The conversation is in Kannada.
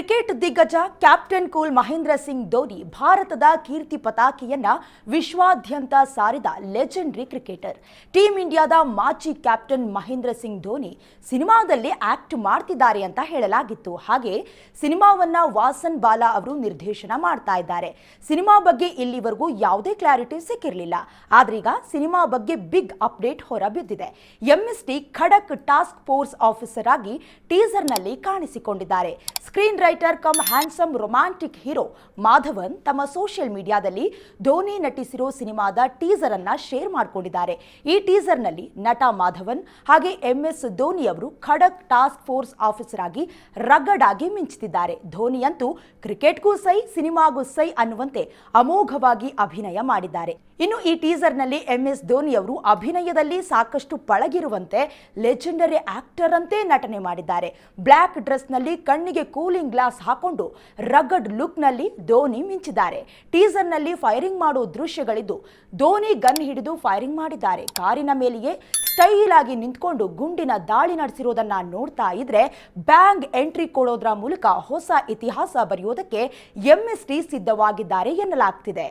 ಕ್ರಿಕೆಟ್ ದಿಗ್ಗಜ ಕ್ಯಾಪ್ಟನ್ ಕೂಲ್ ಮಹೇಂದ್ರ ಸಿಂಗ್ ಧೋನಿ ಭಾರತದ ಕೀರ್ತಿ ಪತಾಕೆಯನ್ನ ವಿಶ್ವಾದ್ಯಂತ ಸಾರಿದ ಲೆಜೆಂಡ್ರಿ ಕ್ರಿಕೆಟರ್. ಟೀಂ ಇಂಡಿಯಾದ ಮಾಜಿ ಕ್ಯಾಪ್ಟನ್ ಮಹೇಂದ್ರ ಸಿಂಗ್ ಧೋನಿ ಸಿನಿಮಾದಲ್ಲಿ ಆಕ್ಟ್ ಮಾಡ್ತಿದ್ದಾರೆ ಅಂತ ಹೇಳಲಾಗಿತ್ತು. ಹಾಗೆ ಸಿನಿಮಾವನ್ನ ವಾಸನ್ ಬಾಲಾ ಅವರು ನಿರ್ದೇಶನ ಮಾಡ್ತಾ ಇದ್ದಾರೆ. ಸಿನಿಮಾ ಬಗ್ಗೆ ಇಲ್ಲಿವರೆಗೂ ಯಾವುದೇ ಕ್ಲಾರಿಟಿ ಸಿಕ್ಕಿರಲಿಲ್ಲ. ಆದ್ರೀಗ ಸಿನಿಮಾ ಬಗ್ಗೆ ಬಿಗ್ ಅಪ್ಡೇಟ್ ಹೊರಬಿದ್ದಿದೆ. ಎಂಎಸ್ಟಿ ಖಡಕ್ ಟಾಸ್ಕ್ ಫೋರ್ಸ್ ಆಫೀಸರ್ ಆಗಿ ಟೀಸರ್ನಲ್ಲಿ ಕಾಣಿಸಿಕೊಂಡಿದ್ದಾರೆ. Screen writer cum handsome romantic hero Madhavan ತಮ್ಮ ಸೋಷಿಯಲ್ ಮೀಡಿಯಾದಲ್ಲಿ ಧೋನಿ ನಟಿಸಿರೋ ಸಿನಿಮಾದ ಟೀಸರ್ ಅನ್ನ ಶೇರ್ ಮಾಡಿಕೊಂಡಿದ್ದಾರೆ. ಈ ಟೀಸರ್ನಲ್ಲಿ ನಟ ಮಾಧವನ್ ಹಾಗೆ ಎಂ ಎಸ್ ಧೋನಿ ಅವರು ಖಡಕ್ ಟಾಸ್ಕ್ ಫೋರ್ಸ್ ಆಫೀಸರ್ ಆಗಿ ರಗಡ್ ಆಗಿ ಮಿಂಚುತ್ತಿದ್ದಾರೆ ಧೋನಿ ಅಂತೂ ಕ್ರಿಕೆಟ್ಗೂ ಸೈ, ಸಿನಿಮಾಗೂ ಸೈ ಅನ್ನುವಂತೆ ಅಮೋಘವಾಗಿ ಅಭಿನಯ ಮಾಡಿದ್ದಾರೆ. ಇನ್ನು ಈ ಟೀಸರ್ನಲ್ಲಿ ಎಂ ಎಸ್ ಧೋನಿ ಅವರು ಅಭಿನಯದಲ್ಲಿ ಸಾಕಷ್ಟು ಪಳಗಿರುವಂತೆ ಲೆಜೆಂಡರಿ ಆಕ್ಟರ್ ಅಂತೆ ನಟನೆ ಮಾಡಿದ್ದಾರೆ. ಬ್ಲ್ಯಾಕ್ ಡ್ರೆಸ್ನಲ್ಲಿ ಕಣ್ಣಿಗೆ ಕೂಲಿಂಗ್ ಗ್ಲಾಸ್ ಹಾಕೊಂಡು ರಗಡ್ ಲುಕ್ನಲ್ಲಿ ಧೋನಿ ಮಿಂಚಿದ್ದಾರೆ. ಟೀಸರ್ನಲ್ಲಿ ಫೈರಿಂಗ್ ಮಾಡುವ ದೃಶ್ಯಗಳಿದ್ದು, ಧೋನಿ ಗನ್ ಹಿಡಿದು ಫೈರಿಂಗ್ ಮಾಡಿದ್ದಾರೆ. ಕಾರಿನ ಮೇಲೆಯೇ ಸ್ಟೈಲ್ ಆಗಿ ನಿಂತ್ಕೊಂಡು ಗುಂಡಿನ ದಾಳಿ ನಡೆಸಿರೋದನ್ನ ನೋಡ್ತಾ ಇದ್ರೆ ಬ್ಯಾಂಗ್ ಎಂಟ್ರಿ ಕೊಡೋದ್ರ ಮೂಲಕ ಹೊಸ ಇತಿಹಾಸ ಬರೆಯೋದಕ್ಕೆ ಎಂಎಸ್ಟಿ ಸಿದ್ಧವಾಗಿದ್ದಾರೆ ಎನ್ನಲಾಗ್ತಿದೆ.